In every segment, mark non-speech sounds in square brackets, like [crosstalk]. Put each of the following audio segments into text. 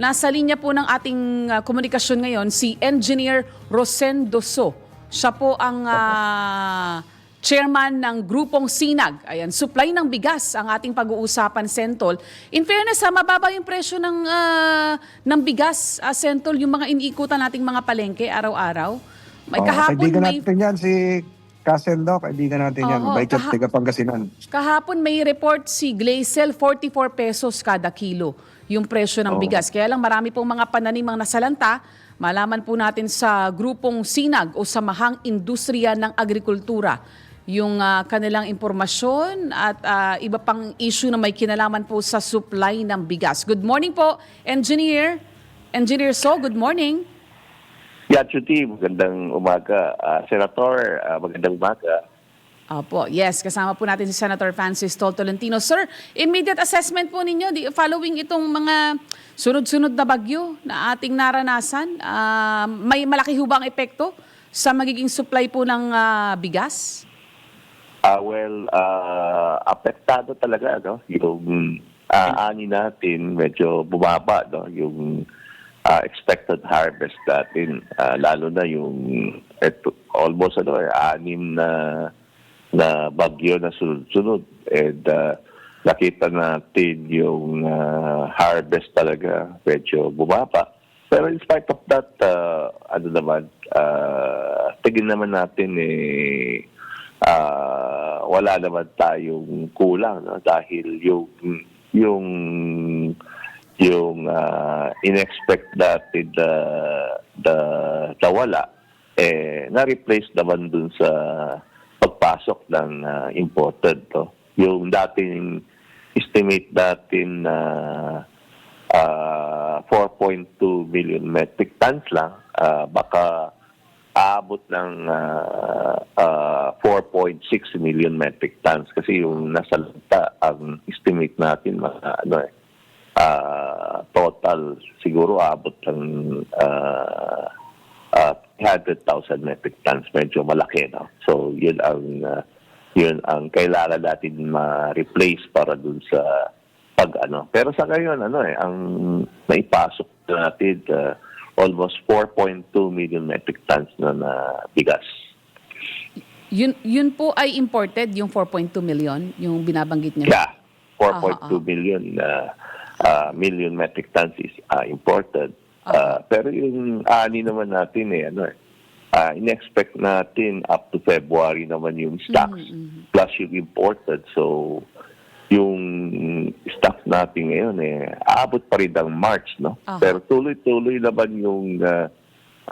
nasa linya po ng ating ah, komunikasyon ngayon si Engineer Rosendo So. Siya po ang ah, chairman ng grupong Sinag. Ayan, supply ng bigas ang ating pag-uusapan, Sentol. In fairness, ha, mababa yung presyo ng, ah, ng bigas, ah, Sentol, yung mga iniikutan nating mga palengke araw-araw. May Oo, kahapon kaibigan may natin yan, si Casendo, kaibigan natin yan, chance, kaha- taga Pangasinan. Kahapon may report si Glacel 44 pesos kada kilo yung presyo ng bigas. Kaya lang marami pong mga pananimang nasalanta. Malaman po natin sa grupong Sinag o Samahang Industriya ng Agrikultura yung ah, kanilang impormasyon at ah, iba pang issue na may kinalaman po sa supply ng bigas. Good morning po, Engineer. Engineer So, good morning. Yeah, Chuti, magandang umaga. Ah, Senator, ah, magandang umaga. Opo, yes, kasama po natin si Senator Francis Tol Tolentino. Sir, immediate assessment po ninyo following itong mga sunod-sunod na bagyo na ating naranasan, ah, may malaki hubang epekto sa magiging supply po ng ah, bigas? Ah, well, ah, apektado talaga no yung ah, ani natin medyo bumaba no yung ah, expected harvest natin Ah, lalo na yung eto, almost ano eh, anim na na bagyo na sunod-sunod and ah, nakita natin yung ah, harvest talaga medyo bumaba pero in spite of that ah, ano naman ah, tingin naman natin eh ah, wala naman tayong kulang no? dahil yung yung yung ah, inexpect natin the the the wala eh na-replace naman dun sa pasok ng uh, imported. No? Yung dating estimate natin na uh, uh, 4.2 million metric tons lang, uh, baka aabot ng uh, uh, 4.6 million metric tons kasi yung nasa lanta ang estimate natin mga ano eh uh, total siguro aabot ng uh, 300,000 metric tons. Medyo malaki, no? So, yun ang, uh, yun ang kailangan natin ma-replace para dun sa pag ano. Pero sa ngayon, ano eh, ang naipasok natin, uh, almost 4.2 million metric tons na, na bigas. Yun, yun po ay imported, yung 4.2 million, yung binabanggit niya? Yeah, ah, ah, ah. 4.2 million, uh, uh, million metric tons is uh, imported. Uh, pero yung ani naman natin eh ano eh uh, in-expect natin up to February naman yung stocks plus yung imported. So yung stock natin ngayon eh aabot pa rin ng March no. Aha. Pero tuloy-tuloy naman yung uh,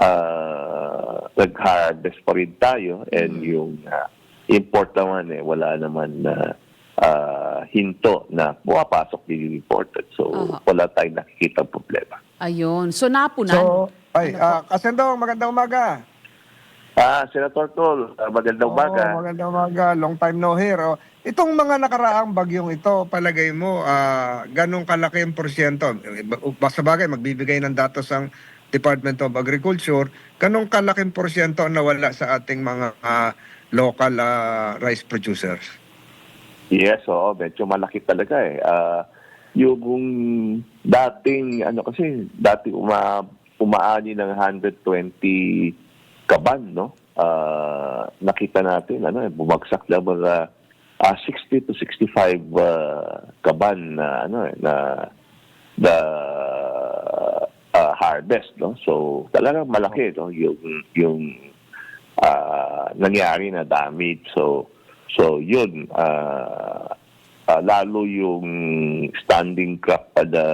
uh, nag-harvest pa rin tayo and yung uh, import naman eh wala naman na uh, hinto na pumapasok din yung imported. So Aha. wala tayong nakikita problema. Ayun. So napunan. So, ay, Ano ah, Casendo, magandang umaga. Ah, Senator Tol, uh, magandang umaga. Oo, magandang umaga. Long time no hear. Oh. Itong mga nakaraang bagyong ito, palagay mo, ah, ganong kalaki ang porsyento? Basta bagay, magbibigay ng datos ang Department of Agriculture. Ganong kalaking porsyento ang nawala sa ating mga ah, local ah, rice producers? Yes, oo, medyo malaki talaga eh. Ah, yung dating, ano kasi, dati uma, umaani ng 120 kaban, no? Ah, nakita natin, ano, eh, bumagsak na mga ah, 60 to 65 ah, kaban na, ano, eh, na, the ah, harvest, no? So, talagang malaki, no? Yung, yung ah, nangyari na damage. So, so yun, ah, ah, lalo yung standing crop pa na,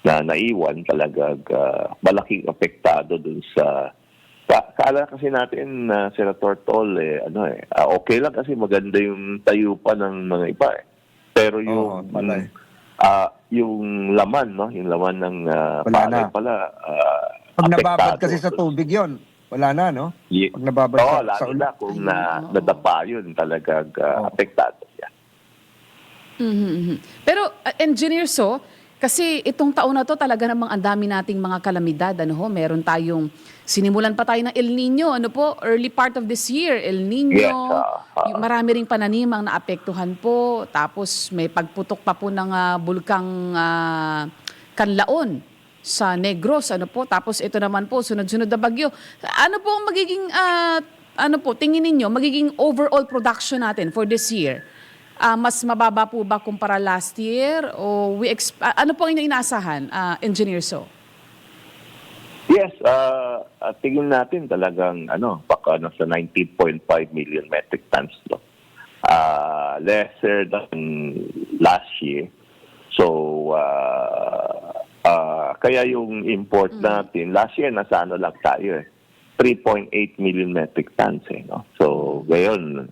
na naiwan talaga ah, malaking apektado dun sa Ka- Kaala kasi natin na Senator Tol eh ano eh ah, okay lang kasi maganda yung tayo pa ng mga iba eh. Pero yung eh. ah, yung laman no, yung laman ng ah, Wala palay na. pala ah, Pag nababad kasi sa tubig yon wala na, no? Pag nababad Oo, sa, lalo sa ulan. na kung na, nadapa yun talagang ah, Oo. apektado. Mhm, mhm. Pero uh, engineer so, kasi itong taon na to talaga namang ang dami nating mga kalamidad ano ho, meron tayong sinimulan pa tayo ng El Nino, ano po, early part of this year, El Nino. Yes, yung marami ring pananimang naapektuhan po, tapos may pagputok pa po ng ah, bulkang ah, Kanlaon sa Negros, ano po, tapos ito naman po, sunod-sunod na bagyo. Ano po ang magiging, ah, ano po, tingin ninyo, magiging overall production natin for this year? Ah, mas mababa po ba kumpara last year? O we ah, ano po ang inaasahan, ah, Engineer So? Yes, uh, uh, tingin natin talagang ano, baka nasa 19.5 million metric tons. No? Uh, lesser than last year. So, uh, uh, kaya yung import natin, last year nasa ano lang tayo eh, 3.8 million metric tons eh. No? So, ngayon,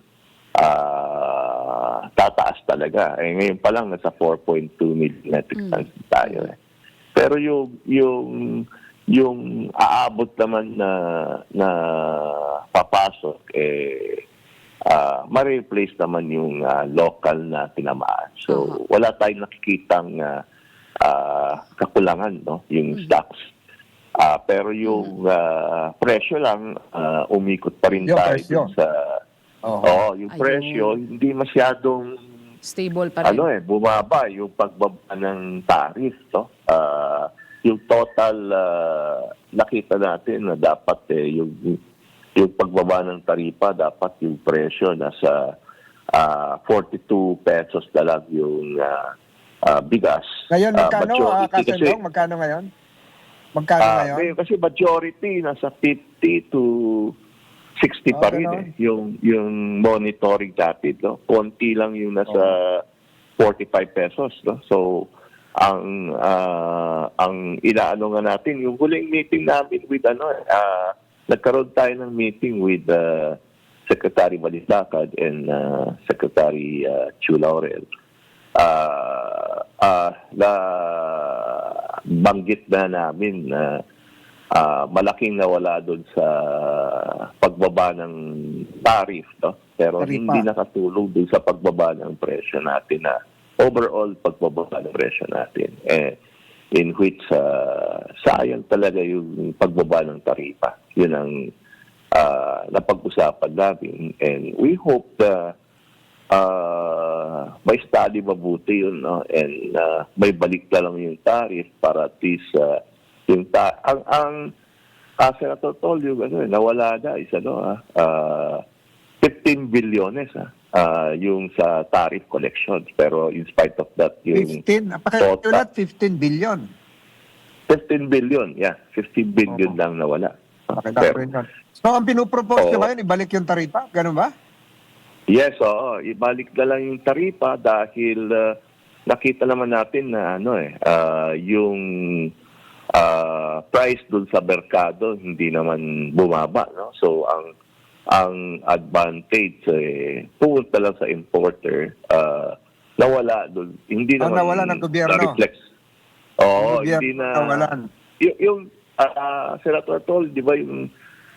uh, tataas talaga. Eh, ngayon pa lang nasa 4.2 million metric tons tayo eh. Pero yung yung yung aabot naman na na papasok eh ah ma-replace naman yung ah, local na tinamaan. So wala tayong nakikitang ah, ah, kakulangan no yung stocks. Ah pero yung ah, presyo lang ah, umikot pa rin Yung tayo presyo. sa Oo. Oo, yung Ayun. presyo hindi masyadong Stable pa rin? ano eh, bumaba yung pagbaba ng tariff, no? Ah, yung total ah, nakita natin na dapat eh, yung yung pagbaba ng taripa dapat yung presyo nasa ah, 42 pesos na lang yung ah, ah, bigas. Ngayon, magkano, uh, kasi- Kasendong? Magkano ngayon? Magkano ngayon? ngayon kasi majority nasa 50 to 60 pa Ah, rin ganon. eh. Yung yung monitoring dati, no. Konti lang yung nasa 45 pesos, no. So ang ah, ang inaano nga natin yung huling meeting namin with ano ah nagkaroon tayo ng meeting with uh, Secretary Balislacad and uh, Secretary uh, Chu Laurel ah ah na banggit na namin na ah, malaking nawala doon sa pagbaba ng tariff no? Pero Taripa. hindi nakatulong doon sa pagbaba ng presyo natin na overall pagbaba ng presyo natin. Eh in which ah, sayang talaga yung pagbaba ng taripa yun ang ah, napag-usapan namin and we hope na ah may study mabuti yun no? And ah, may balik na lang yung tariff para at least ah, yung ta- ang ang uh, Senator Tol yung ano eh, nawala na is ano ah, ah, 15 bilyones ah, ah, yung sa tariff collections pero in spite of that yung 15? Napakaulat, 15 billion. 15 billion yeah 15 billion Oo. lang nawala Pero- ko rin yun. So, ang pinupropose nyo Oo. ngayon, ibalik yung taripa? Ganun ba? Yes, oo. Ibalik na lang yung taripa dahil uh, nakita naman natin na ano eh, ah, yung ah, price dun sa merkado hindi naman bumaba, no? So ang ang advantage eh pupunta lang sa importer ah, nawala dun. Hindi Ah, naman nawala ng gobyerno. na-reflex. Oo, Gobyerno, hindi na nawalan. yung, yung ah, Senator Tol, di ba yung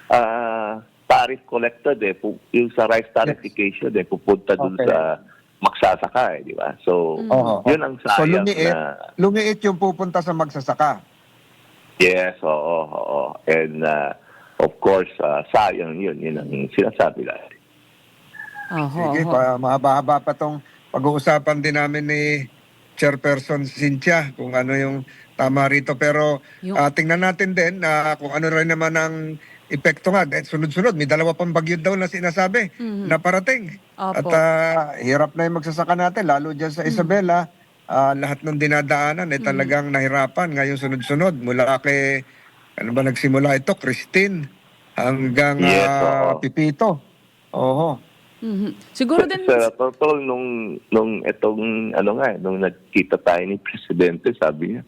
ah, tariff collected eh, pu- yung sa rice tarification eh, pupunta dun Okay. sa magsasaka eh, di ba? So, Oo. yun ang So, sayang lumiit, na, lumiit yung pupunta sa magsasaka. Yes, oo, oo. And uh, of course, ah, sayang yun, yun ang sinasabi natin. Oho, Sige, oho. pa, mahaba-haba pa tong pag-uusapan din namin ni Chairperson Cynthia kung ano yung tama rito. Pero Yung- ah, tingnan natin din na kung ano rin naman ang epekto nga. Dahil sunod-sunod, may dalawa pang bagyo daw na sinasabi na parating. Opo. At ah, hirap na yung magsasaka natin, lalo dyan sa Isabela. Ah, lahat ng dinadaanan eh talagang nahirapan ngayong sunod-sunod. Mula kay, ano ba nagsimula ito? Christine hanggang Yes, ah, oo. Pipito. Oho. Mhm. Siguro din, Senator Tol, nung, nung itong, ano nga, eh, nung nagkita tayo ni Presidente, sabi niya,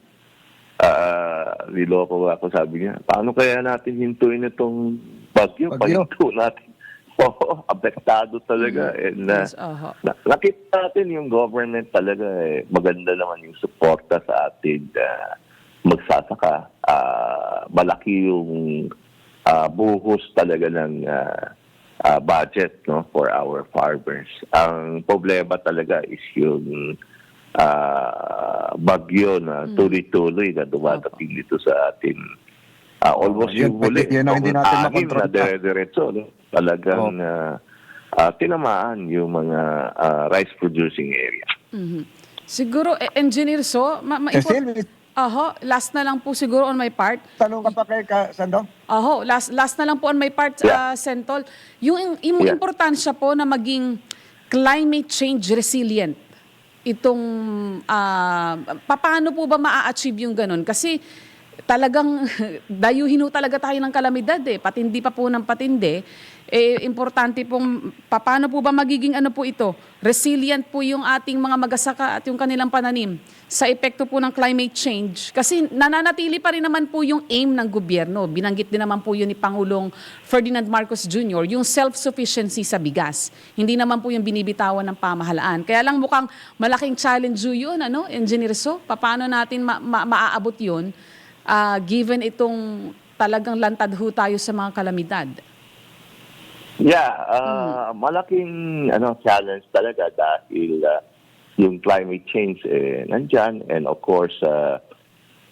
ah, niloko ako, sabi niya, paano kaya natin hintuin itong bagyo? Bagyo. Pahinto natin. [laughs] Oo, apektado talaga. And, ah, yes, oho. na, nakita natin yung government talaga, eh, maganda naman yung suporta sa atin ah, magsasaka. Ah, malaki yung ah, buhos talaga ng ah, ah, budget no for our farmers. Ang problema talaga is yung ah, bagyo na tuloy-tuloy na dumadating dito sa atin. Ah, almost Yun, yung huli, yun ang hindi natin makontrol na dire-diretso. No? Talagang ah, ah, tinamaan yung mga ah, rice-producing area. Mhm. Siguro, eh, Engineer So, ma- ma- Cecil, may, Aho, last na lang po siguro on my part. Tanong ka pa kay ka, Sandong? Aho, last last na lang po on my part, Yeah. uh, Sentol. Yung, yung Yeah. importansya po na maging climate change resilient. Itong, ah, paano po ba maa-achieve yung ganun? Kasi talagang [laughs] dayuhin talaga tayo ng kalamidad eh. Patindi pa po ng patindi. Eh, importante pong, paano po ba magiging ano po ito? Resilient po yung ating mga magasaka at yung kanilang pananim sa epekto po ng climate change. Kasi nananatili pa rin naman po yung aim ng gobyerno. Binanggit din naman po yun ni Pangulong Ferdinand Marcos Jr., yung self-sufficiency sa bigas. Hindi naman po yung binibitawan ng pamahalaan. Kaya lang mukhang malaking challenge yun, ano, Engineer So? Paano natin ma- ma- maaabot yun ah, given itong talagang lantad ho tayo sa mga kalamidad? Yeah, uh, malaking ano challenge talaga dahil uh, yung climate change eh nandyan. And of course uh,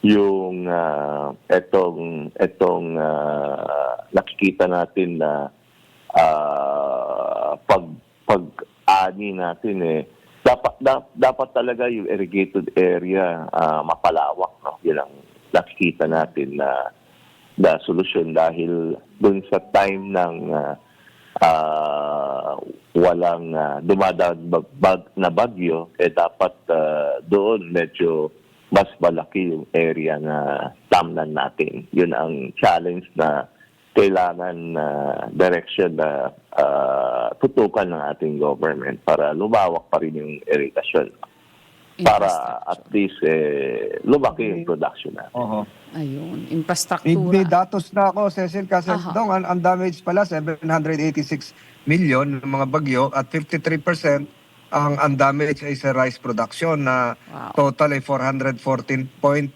yung uh, etong etong uh, nakikita natin na uh, pag pag ani natin eh dapat da- dapat talaga yung irrigated area uh, mapalawak no? Yan ang nakikita natin na na solusyon dahil dun sa time ng uh, ah, walang uh, dumadaan bag, bag- na bagyo, eh dapat ah, doon medyo mas malaki yung area na tamnan natin. Yun ang challenge na kailangan na direction na ah, tutukan ng ating government para lumawak pa rin yung irrigation. Para at least eh, lumaki yung production natin. Oo. Ayun, May, infrastruktura. may datos na ako, Cecil, kasi Aha. dong, ang, ang damage pala, 786 million ng mga bagyo at 53% ang ang damage ay sa rice production na Wow. total ay 414.14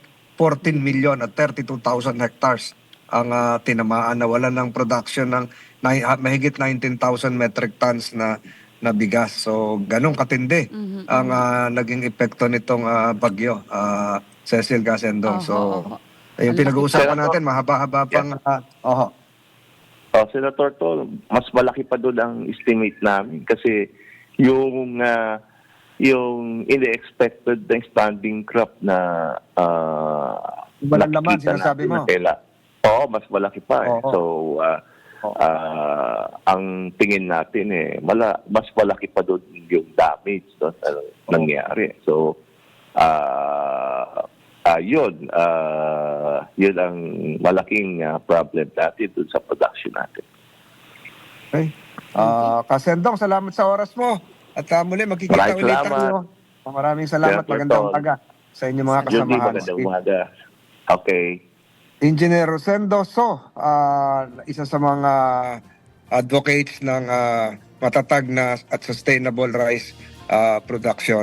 million at 32,000 hectares ang ah, tinamaan na wala ng production ng nai- ah, mahigit 19,000 metric tons na na bigas. So, ganun katindi Mhm, ang ah, naging epekto nitong ah, bagyo, ah, Cecil Gasendong. Oho, so, oho. yung pinag-uusapan natin, mahaba-haba pang... ah, oho. Oh, Senator Tol, mas malaki pa doon ang estimate namin kasi yung ah, yung in-expected na standing crop na uh, Walang laman, sinasabi mo. Oo, mas malaki pa. Eh. Oo. So, ah, Ah, ang tingin natin eh, mala, mas malaki pa doon yung damage no, na nangyari. So, ah ah, yun, ah, yun ang malaking ah, problem natin doon sa production natin. Okay. Ah, Kasendong, salamat sa oras mo. At ah, muli, magkikita Maraming ulit salamat. tayo. Maraming salamat. Magandang umaga sa inyong mga kasamahan. magandang umaga. Okay. Engineer Rosendo So, ah, isa sa mga advocates ng ah, matatag na at sustainable rice ah, production.